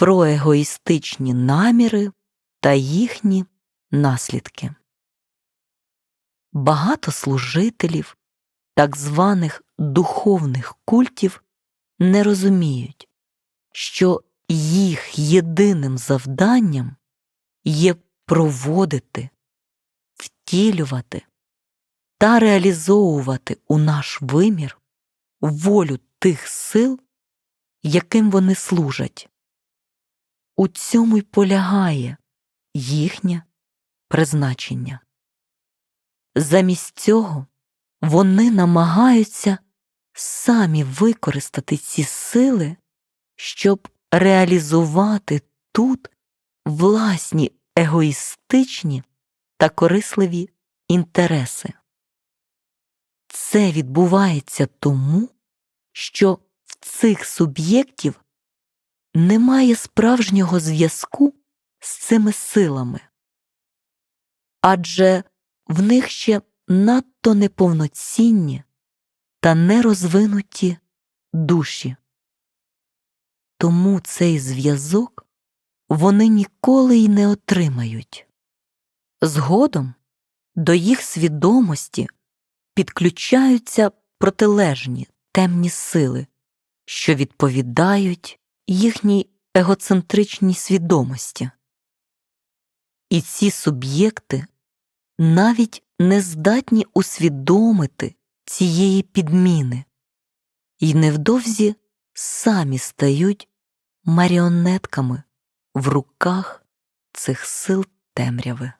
про егоїстичні наміри та їхні наслідки. Багато служителів так званих духовних культів не розуміють, що їх єдиним завданням є проводити, втілювати та реалізовувати у наш вимір волю тих сил, яким вони служать. У цьому й полягає їхнє призначення. Замість цього вони намагаються самі використати ці сили, щоб реалізувати тут власні егоїстичні та корисливі інтереси. Це відбувається тому, що в цих суб'єктів немає справжнього зв'язку з цими силами, адже в них ще надто неповноцінні та нерозвинуті душі. Тому цей зв'язок вони ніколи й не отримають. Згодом до їх свідомості підключаються протилежні темні сили, що відповідають їхній егоцентричній свідомості. І ці суб'єкти навіть не здатні усвідомити цієї підміни, і невдовзі самі стають маріонетками в руках цих сил темряви.